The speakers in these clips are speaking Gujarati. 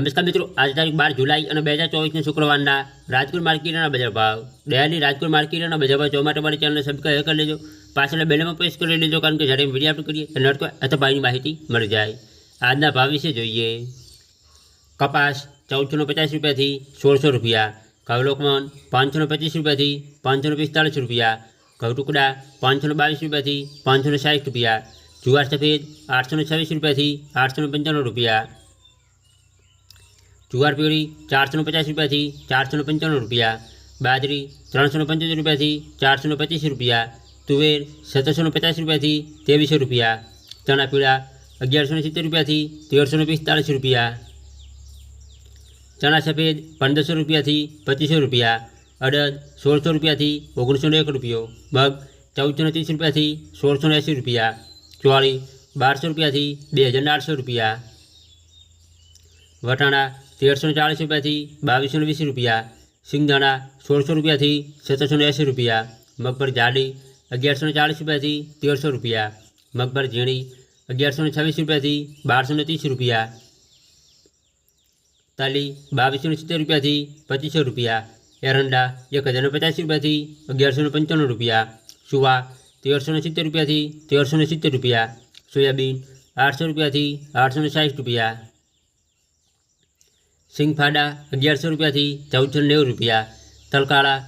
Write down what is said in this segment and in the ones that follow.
નમસ્કાર મિત્રો આજની તારીખ 12 જુલાઈ અને 2024 ને શુક્રવારના રાજપુર માર્કેટના બજાર ભાવ દયાલી રાજપુર માર્કેટના બજાર ભાવ ચોમાચરી વાડી ચેનલને સબસ્ક્રાઇબ કરી લેજો પાછળ બેલમાં પ્રેસ કરી લેજો કારણ કે જ્યારે વીડિયો અપલોડ કરીએ ત્યારે નર તો આ તો બાયની માહિતી મળી જાય આજના ભાવ વિશે જોઈએ કપાસ 14.50 રૂપિયા થી 1600 રૂપિયા કવલોકન 525 રૂપિયા થી 545 રૂપિયા ઘવ ટુકડા 522 રૂપિયા થી 560 રૂપિયા જુવાર સફેદ 826 રૂપિયા થી 895 રૂપિયા जुआर पीड़ी चार सौ पचास रुपया थी चार सौ पंचानवे रुपया बाजरी तरह सौ पंचोतर रुपया थी चार सौ पच्चीस रुपया तुवेर सत्तर सौ पचास रुपया थी तेवीस सौ रुपया चना पीड़ा अगियार सौ सित्तर रुपया थी तेरह सौ पिस्तालीस रुपया चना सफेद पंद्रह सौ रुपया थी पच्चीस सौ रुपया अड़द सोल सौ रुपया थी ओगन सौ एक रुपये मग चौदह सौ तीस रुपया थी सोल सौ एसी रुपया चौड़ी बार सौ रुपया थी बे हज़ार आठ सौ रुपया वटाणा तेर सौ चालीस रुपया बीस सौ वीस रुपया सींगदाणा सोल सौ रुपया सत्तर सौ एसी रुपया मगफर जाडी अगियार सौ चालीस रुपया तेर सौ रुपया मगफर झीणी अगियार सौ छवीस रुपया बार सौ तीस रुपया ताली बीस सौ सीतेर रुपया पच्चीस सौ रुपया एरंडा एक हज़ार पचास रुपया अगियार सौ पंचाणु रुपया सुवा तेर सौ सीतेर रुपया तेर सौ सीतेर रुपया सोयाबीन आठ सौ रुपया आठ सौ साठ रुपया સિંગફાડા અગિયારસો રૂપિયાથી ચૌદસો નેવું રૂપિયા તલકાળા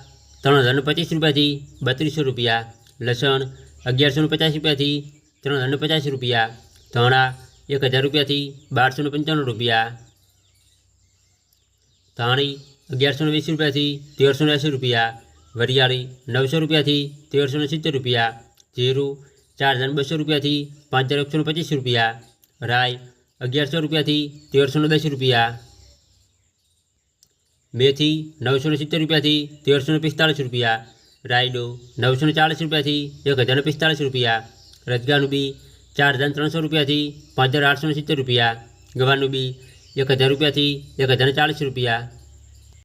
ત્રણ હજારને પચીસ રૂપિયાથી બત્રીસો રૂપિયા લસણ અગિયારસો ને પચાસ રૂપિયાથી ત્રણ હજારને પચાસ રૂપિયા ધાણા એક હજાર રૂપિયાથી બારસો પંચાણું રૂપિયા ધાણી અગિયારસો વીસ રૂપિયાથી તેરસો એંસી રૂપિયા વરિયાળી નવસો રૂપિયાથી તેરસો સિત્તેર રૂપિયા જીરું ચાર હજાર બસો રૂપિયાથી પાંચ હજાર એકસો પચીસ રૂપિયા રાય અગિયારસો રૂપિયાથી તેરસો દસ રૂપિયા મેથી નવસો ને સિત્તેર રૂપિયાથી તેરસો ને પિસ્તાળીસ રૂપિયા રાયડો નવસો ને ચાલીસ રૂપિયાથી એક હજાર ને પિસ્તાળીસ રૂપિયા રજગાનું બી ચાર હજાર ત્રણસો રૂપિયાથી પાંચ હજાર આઠસો ને સિત્તેર રૂપિયા ગવાનું બી એક હજાર રૂપિયાથી એક હજાર ચાળીસ રૂપિયા